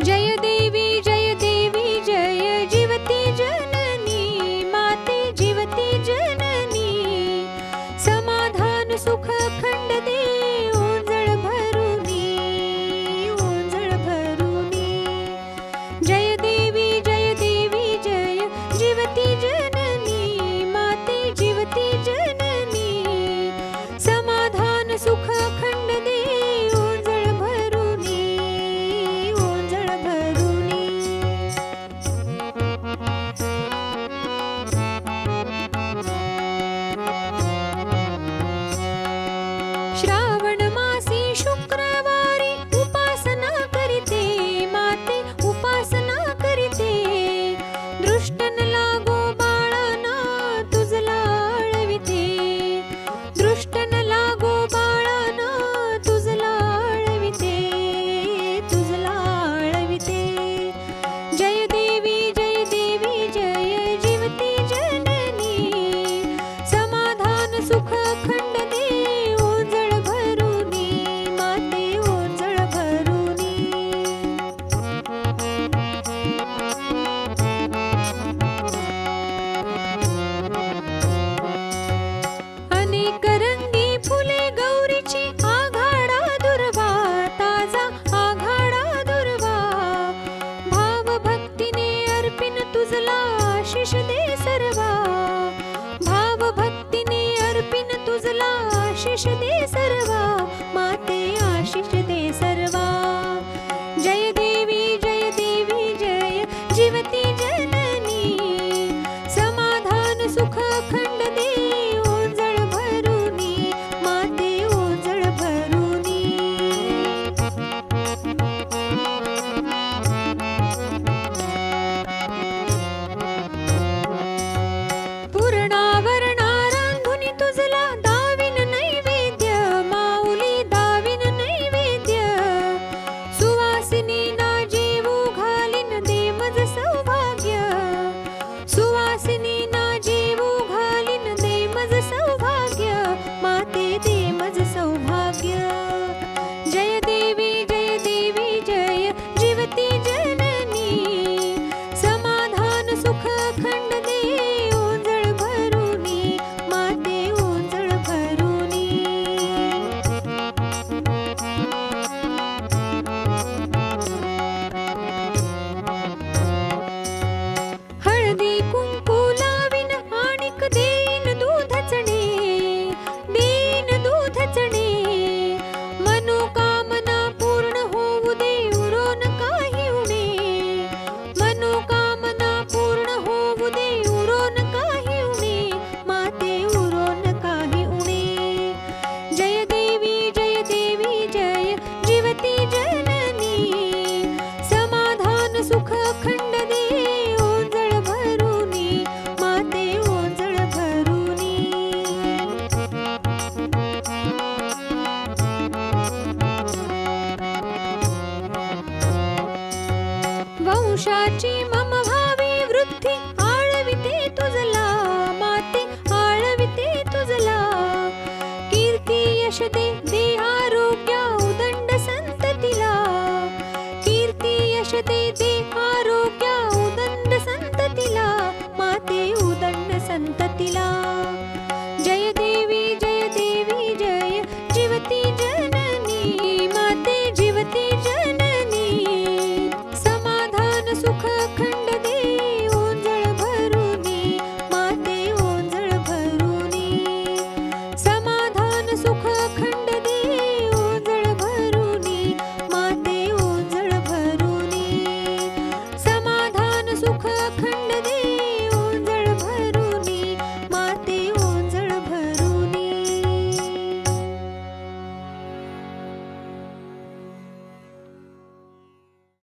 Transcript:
जय बख्शिश दे सके पुरुषाची मम भावी वृद्धी. आळविते तुझला माते आळविते तुझला. कीर्ती यश दे